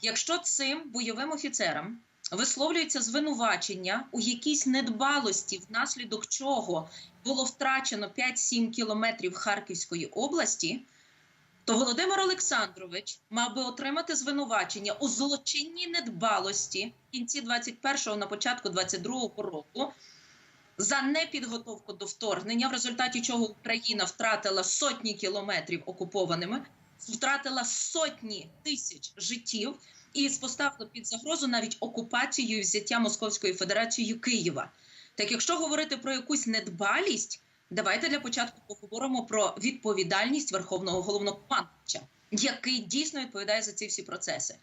Якщо цим бойовим офіцерам висловлюється звинувачення у якійсь недбалості, внаслідок чого було втрачено 5-7 кілометрів Харківської області, то Володимир Олександрович мав би отримати звинувачення у злочинній недбалості кінці 21-го, на початку 22-го року за непідготовку до вторгнення, в результаті чого Україна втратила сотні кілометрів окупованими, втратила сотні тисяч життів і поставила під загрозу навіть окупацію і взяття Московською Федерацією Києва. Так, якщо говорити про якусь недбалість, давайте для початку поговоримо про відповідальність Верховного головнокомандувача, який дійсно відповідає за ці всі процеси.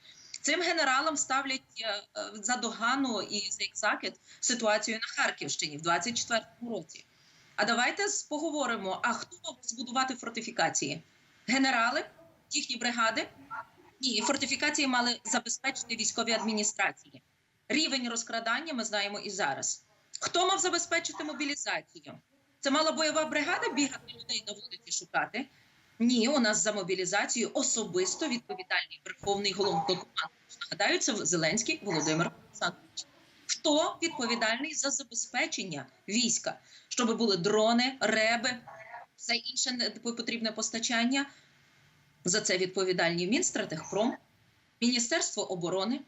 Цим генералам ставлять е, е, за догану і за як закид ситуацію на Харківщині в 24-му році. А давайте поговоримо: а хто мав збудувати фортифікації? Генерали, їхні бригади? Ні, фортифікації мали забезпечити військові адміністрації. Рівень розкрадання ми знаємо і зараз. Хто мав забезпечити мобілізацію? Це мала бойова бригада бігати людей на вулиці шукати? Ні, у нас за мобілізацію особисто відповідальний верховний головнокомандувач. Нагадаю, це Зеленський Володимир Олександрович. Хто відповідальний за забезпечення війська, щоб були дрони, реби, все інше не- потрібне постачання? За це відповідальні Мінстратегпром, Міністерство оборони,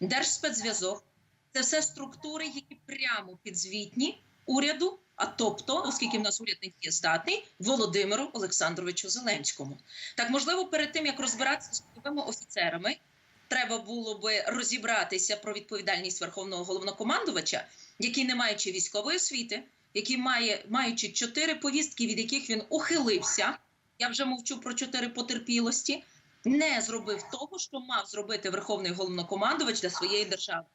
Держспецзв'язок. Це все структури, які прямо підзвітні уряду, а тобто, оскільки в нас уряд не є здатний, Володимиру Олександровичу Зеленському. Так можливо, перед тим як розбиратися з бойовими офіцерами, треба було би розібратися про відповідальність верховного головнокомандувача, який, не маючи військової освіти, який має маючи чотири повістки, від яких він ухилився. Я вже мовчу про чотири потерпілості, не зробив того, що мав зробити верховний головнокомандувач для своєї держави.